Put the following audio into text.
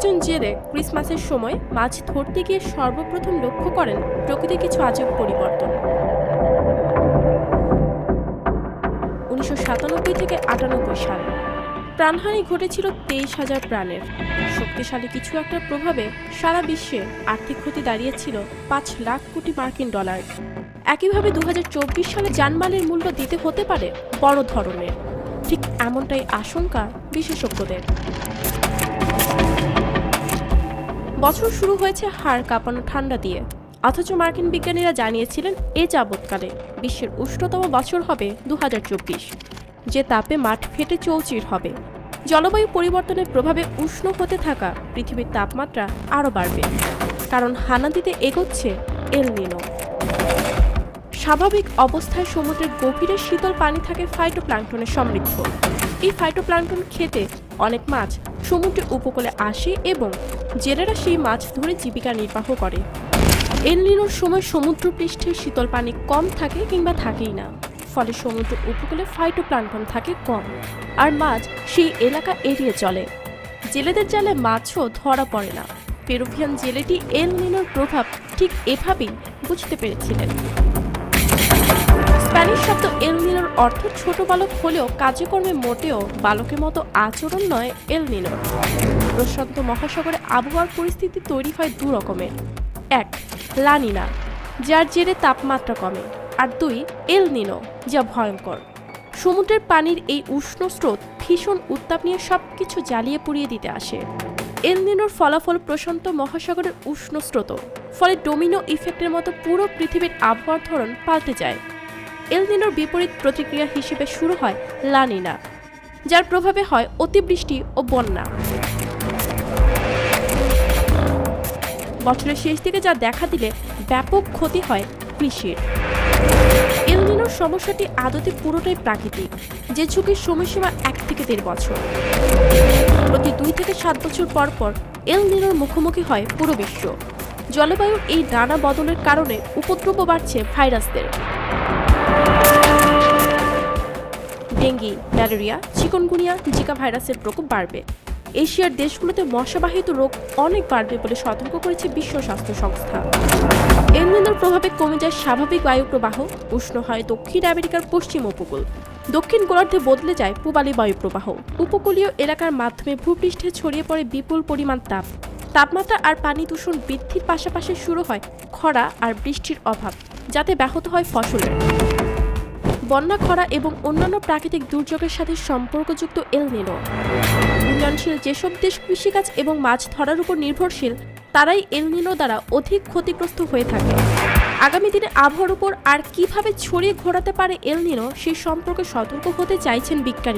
একজন জেলে ক্রিসমাসের সময় মাছ ধরতে গিয়ে সর্বপ্রথম লক্ষ্য করেন প্রকৃতির কিছু আজব পরিবর্তন। উনিশশো সাতানব্বই থেকে আটানব্বই সাল। প্রাণহানি ঘটেছিল তেইশ হাজার প্রাণের। শক্তিশালী কিছু একটা প্রভাবে সারা বিশ্বে আর্থিক ক্ষতি দাঁড়িয়েছিল পাঁচ লাখ কোটি মার্কিন ডলার। একইভাবে দু হাজার চব্বিশ সালে জানমালের মূল্য দিতে হতে পারে বড় ধরনের। ঠিক এমনটাই আশঙ্কা বিশেষজ্ঞদের। বছর শুরু হয়েছে হাড় কাঁপানো ঠান্ডা দিয়ে। অথচ মার্কিন বিজ্ঞানীরা জানিয়েছিলেন, এ যাবৎকালে বিশ্বের উষ্ণতম বছর হবে দু হাজার চব্বিশ, যে তাপে মাঠ ফেটে চৌচির হবে। জলবায়ু পরিবর্তনের প্রভাবে উষ্ণ হতে থাকা পৃথিবীর তাপমাত্রা আরও বাড়বে, কারণ হানা দিতে এগোচ্ছে এল নিনো। স্বাভাবিক অবস্থায় সমুদ্রের গভীরে শীতল পানি থাকে ফাইটোপ্লাঙ্কটনে সমৃদ্ধ। এই ফাইটোপ্লাঙ্কটন খেতে অনেক মাছ সমুদ্রের উপকূলে আসে এবং জেলেরা সেই মাছ ধরে জীবিকা নির্বাহ করে। এলনিনোর সময় সমুদ্রপৃষ্ঠের শীতল পানি কম থাকে কিংবা থাকেই না, ফলে সমুদ্র উপকূলে ফাইটোপ্লাঙ্কটন থাকে কম, আর মাছ সেই এলাকা এড়িয়ে চলে। জেলেদের জালে মাছও ধরা পড়ে না। পেরুভিয়ান জেলেটি এল নিনোর প্রভাব ঠিক এভাবেই বুঝতে পেরেছিলেন। স্প্যানিশ শব্দ এল নিনোর অর্থ ছোট বালক হলেও কাজকর্মে মোটেও বালকের মতো আচরণ নয় এল নিনোর প্রশান্ত মহাসাগরে আবহাওয়ার পরিস্থিতি তৈরি হয় দু রকমের এক, লানিনা, যার জেরে তাপমাত্রা কমে। আর দুই এল নিনো যা ভয়ঙ্কর। সমুদ্রের পানির এই উষ্ণ স্রোত ভীষণ উত্তাপ নিয়ে সব কিছু জ্বালিয়ে পুড়িয়ে দিতে আসে। এল নিনোর ফলাফল প্রশান্ত মহাসাগরের উষ্ণ স্রোত। ফলে ডোমিনো ইফেক্টের মতো পুরো পৃথিবীর আবহাওয়ার ধরন পাল্টে যায়। এল নিনোর বিপরীত প্রতিক্রিয়া হিসেবে শুরু হয় লানিনা, যার প্রভাবে হয় অতিবৃষ্টি ও বন্যা। বছরের শেষ দিকে যা দেখা দিলে ব্যাপক ক্ষতি হয় কৃষির। এলনিনোর সমস্যাটি আদতে পুরোটাই প্রাকৃতিক, যে ঝুঁকির সময়সীমা এক থেকে দেড় বছর। প্রতি দুই থেকে সাত বছর পর পর এল নিনোর মুখোমুখি হয় পুরো বিশ্ব। জলবায়ুর এই নানা বদলের কারণে উপদ্রব বাড়ছে ভাইরাসদের। ডেঙ্গি, ম্যালেরিয়া, চিকনগুনিয়া জিকা ভাইরাসের প্রকোপ বাড়বে। এশিয়ার দেশগুলোতে মশাবাহিত রোগ অনেক বাড়বে বলে সতর্ক করেছে বিশ্ব স্বাস্থ্য সংস্থা। এলনিনোর প্রভাবে কমে যায় স্বাভাবিক বায়ু প্রবাহ, উষ্ণ হয় দক্ষিণ আমেরিকার পশ্চিম উপকূল। দক্ষিণ গোলার্ধে বদলে যায় পূবালি বায়ু প্রবাহ। উপকূলীয় এলাকার মাধ্যমে ভূপৃষ্ঠে ছড়িয়ে পড়ে বিপুল পরিমাণ তাপ। তাপমাত্রা আর পানি দূষণ বৃদ্ধির পাশাপাশি শুরু হয় খরা আর বৃষ্টির অভাব, যাতে ব্যাহত হয় ফসলের। বন্যা, খরা এবং অন্যান্য প্রাকৃতিক দুর্যোগের সাথে সম্পর্কযুক্ত এল নিনো উন্নয়নশীল যেসব দেশ কৃষিকাজ এবং মাছ ধরার উপর নির্ভরশীল, তারাই এল নিনো দ্বারা অধিক ক্ষতিগ্রস্ত হয়ে থাকে। আগামী দিনে আবহাওয়ার উপর আর কীভাবে ছড়িয়ে ঘোরাতে পারে এল নিনো সে সম্পর্কে সতর্ক হতে চাইছেন বিজ্ঞানী